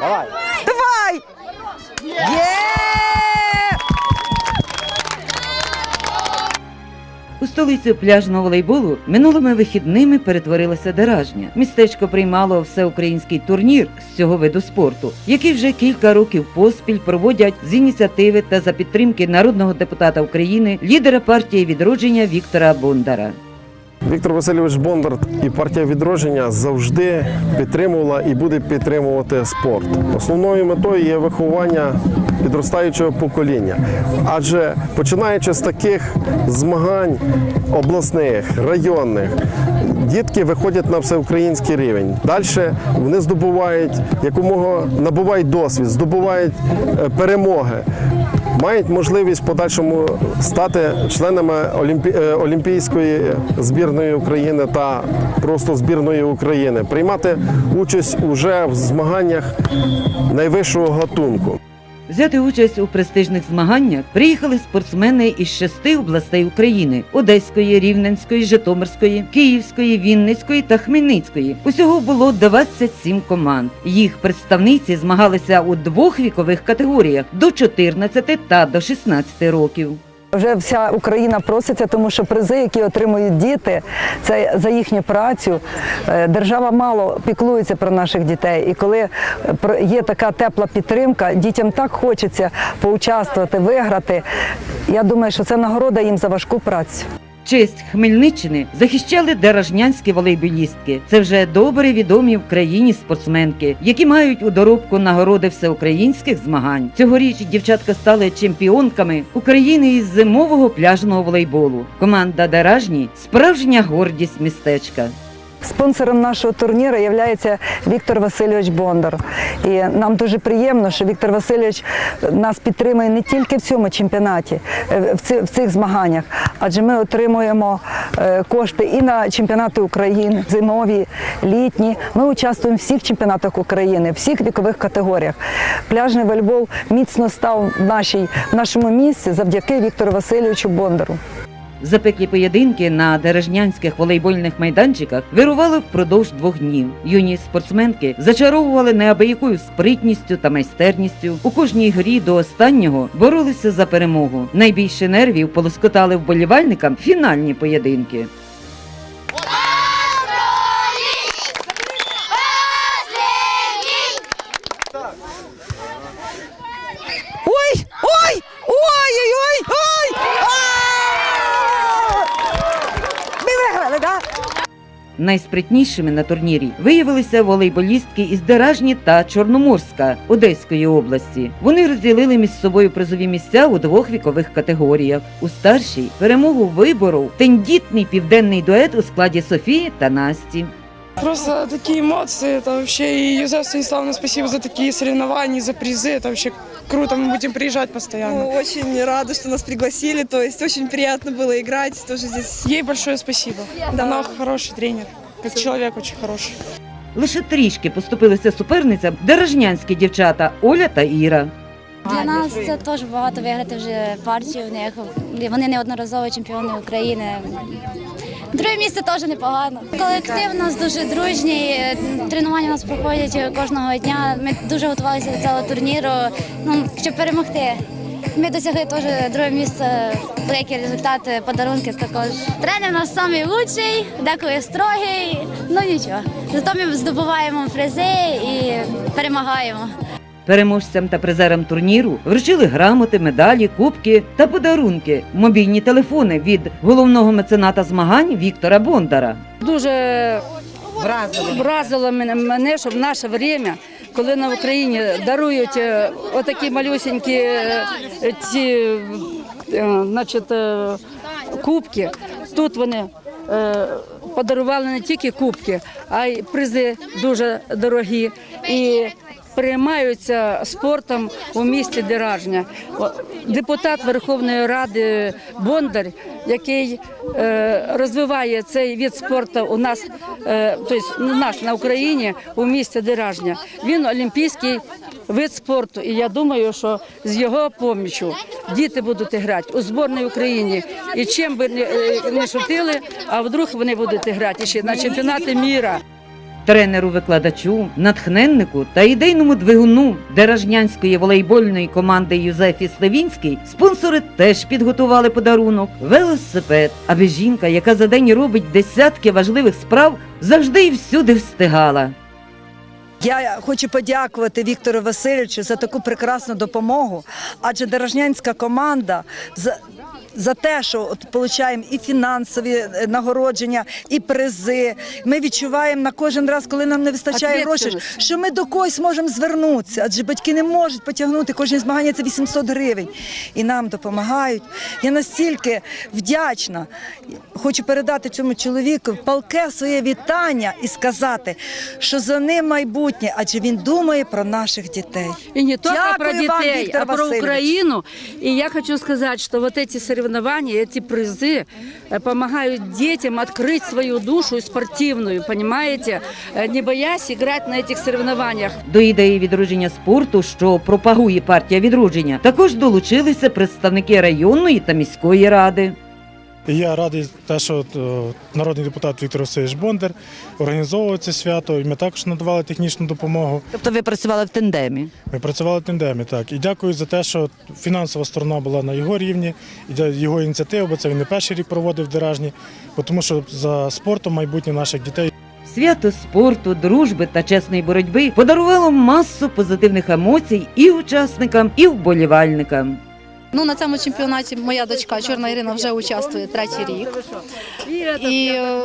Давай. Давай! Є! У столицю пляжного волейболу минулими вихідними перетворилася Деражня. Містечко приймало всеукраїнський турнір з цього виду спорту, який вже кілька років поспіль проводять з ініціативи та за підтримки народного депутата України, лідера партії відродження Віктора Бондара. Віктор Васильович Бондар і партія відродження завжди підтримувала і буде підтримувати спорт. Основною метою є виховання підростаючого покоління. Адже починаючи з таких змагань обласних, районних, дітки виходять на всеукраїнський рівень. Далі вони здобувають якомога набувають досвід, здобувають е, перемоги. Мають можливість в подальшому стати членами Олімпі... е, Олімпійської збірної України та просто збірної України, приймати участь уже в змаганнях найвищого гатунку. Взяти участь у престижних змаганнях приїхали спортсмени із шести областей України: Одеської, Рівненської, Житомирської, Київської, Вінницької та Хмельницької. Усього було 27 команд. Їх представниці змагалися у двох вікових категоріях до 14 та до 16 років. Вже вся Україна проситься, тому що призи, які отримують діти, це за їхню працю. Е, Держава мало піклується про наших дітей. І коли є така тепла підтримка, дітям так хочеться поучаствувати, виграти. Я думаю, що це нагорода їм за важку працю. Честь Хмельниччини захищали деражнянські волейболістки. Це вже добре відомі в країні спортсменки, які мають у доробку нагороди всеукраїнських змагань. Цьогоріч дівчатка стали чемпіонками України із зимового пляжного волейболу. Команда Деражні справжня гордість містечка. Спонсором нашого турніру є Віктор Васильович Бондар. І нам дуже приємно, що Віктор Васильович нас підтримує не тільки в цьому чемпіонаті, е, в цих змаганнях, адже ми отримуємо е, кошти і на чемпіонати України, зимові, літні. Ми участвуємо в всіх чемпіонатах України, в всіх вікових категоріях. Пляжний волейбол міцно став в, нашому місці завдяки Віктору Васильовичу Бондару. Запеклі поєдинки на дережнянських волейбольних майданчиках вирували впродовж двох днів. Юні спортсменки зачаровували неабиякою спритністю та майстерністю. У кожній грі до останнього боролися за перемогу. Найбільше нервів полоскотали вболівальникам фінальні поєдинки. Найспритнішими на турнірі виявилися волейболістки із Деражні та Чорноморська Одеської області. Вони розділили між собою призові місця у двох вікових категоріях. У старшій перемогу виборов тендітний південний дует у складі Софії та Насті. Просто такие эмоции, это вообще и Юзеф Станиславовна, спасибо за такие соревнования, за призы, это вообще круто, мы будем приезжать постоянно. Ну, очень рада, что нас пригласили, то есть очень приятно было играть тоже здесь. Ей большое спасибо, Да. она хороший тренер, как человек очень хороший. Лише трішки поступилися суперницям дережнянські дівчата Оля та Іра. Для нас це теж багато виграти вже партію в них. Вони неодноразові чемпіони України. Друге місце теж непогано. Колектив у нас дуже дружній. Тренування у нас проходять кожного дня. Ми дуже готувалися до цього турніру, ну, щоб перемогти. Ми досягли теж друге місце, великі результати, подарунки також. Тренер у нас найкращий, деколи строгий, ну нічого. Зато ми здобуваємо призи і перемагаємо. Переможцям та призерам турніру вручили грамоти, медалі, кубки та подарунки, мобільні телефони від головного мецената змагань Віктора Бондара. Дуже вразило мене, мене, що в наше время, коли на Україні дарують е, отакі малюсенькі е, ці е, значить, кубки, тут вони подарували не тільки кубки, а й призи дуже дорогі. І Приймаються спортом у місті Деражня. Депутат Верховної Ради Бондар, який е, розвиває цей від спорту у нас, е, тобто нас на Україні у місті Деражня. Він олімпійський вид спорту. І я думаю, що з його помічю діти будуть грати у зборній Україні. І чим би е, не шутили, а вдруг вони будуть грати ще на чемпіонати міра. Тренеру-викладачу, натхненнику та ідейному двигуну Деражнянської волейбольної команди Юзефі Слевінський спонсори теж підготували подарунок велосипед, аби жінка, яка за день робить десятки важливих справ, завжди і всюди встигала. Я хочу подякувати Віктору Васильовичу за таку прекрасну допомогу, адже дорожнянська команда за. Те, що от получаємо і фінансові е, нагородження, і призи. Ми відчуваємо на кожен раз, коли нам не вистачає грошей, що ми до когось можемо звернутися, адже батьки не можуть потягнути кожне змагання це 800 гривень. І нам допомагають. Я настільки вдячна. Хочу передати цьому чоловіку палке своє вітання і сказати, що за ним майбутнє, адже він думає про наших дітей. И не Дякую про вам, а про Васильевич. Украину. И я хочу сказать, что вот эти соревнования, эти призы э, помогают детям открыть свою душу спортивную, понимаете, Э, не боясь играть на этих соревнованиях. До ідеї відродження спорту, що пропагує партія відродження, також долучилися представники районної та міської ради. І я радий те, що народний депутат Віктор Васильович Бондар організовував це свято, і ми також надавали технічну допомогу. Тобто ви працювали в тендемі. Ми працювали в тандемі, так. І дякую за те, що фінансова сторона була на його рівні, і для його ініціативи, бо це він не перший рік проводив в Деражні, бо тому що за спортом майбутнє наших дітей. Свято спорту, дружби та чесної боротьби подарувало масу позитивних емоцій і учасникам, і вболівальникам. Ну на цьому чемпіонаті моя дочка Чорна Ірина вже участвує третій рік. І е,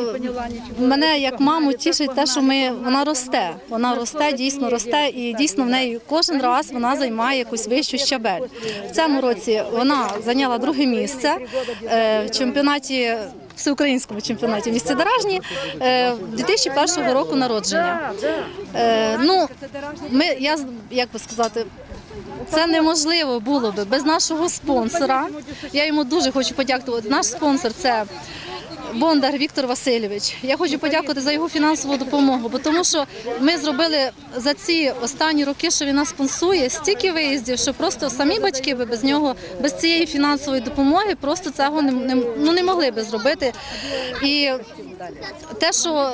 мене як маму тішить те, що ми вона росте. Вона росте, дійсно росте, і дійсно в неї кожен раз вона займає якусь вищу щабель. В цьому році вона зайняла друге місце е, в чемпіонаті. Всеукраїнському чемпіонаті в місті Даражні е, 2001 року народження. Е, ну, ми, я, як би сказати, це неможливо було би без нашого спонсора. Я йому дуже хочу подякувати. Наш спонсор це Бондар Віктор Васильович. Я хочу подякувати за його фінансову допомогу, бо тому що ми зробили за ці останні роки, що він нас спонсує, стільки виїздів, що просто самі батьки би без нього, без цієї фінансової допомоги, просто цього не, не, ну, не могли би зробити. І те, що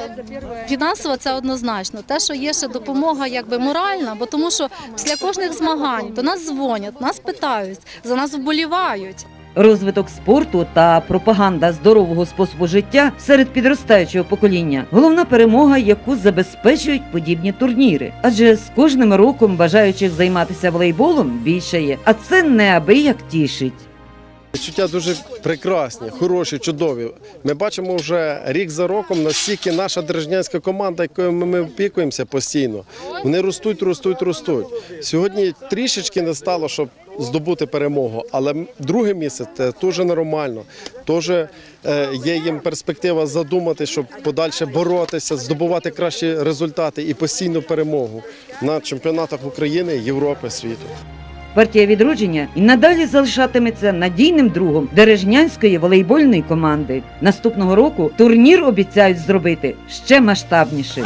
фінансово це однозначно. Те, що є ще допомога якби моральна, бо тому що після кожних змагань до нас дзвонять, нас питають, за нас вболівають. Розвиток спорту та пропаганда здорового способу життя серед підростаючого покоління головна перемога, яку забезпечують подібні турніри. Адже з кожним роком бажаючих займатися волейболом більше є, а це неабияк тішить. Відчуття дуже прекрасні, хороші, чудові. Ми бачимо вже рік за роком, наскільки наша держнянська команда, якою ми опікуємося постійно, вони ростуть, ростуть, ростуть. Сьогодні трішечки не стало, щоб здобути перемогу, але друге місце це теж нормально. Теж е, є їм перспектива задумати, щоб подальше боротися, здобувати кращі результати і постійну перемогу на чемпіонатах України, Європи, світу. Партія відродження і надалі залишатиметься надійним другом Дережнянської волейбольної команди. Наступного року турнір обіцяють зробити ще масштабнішим.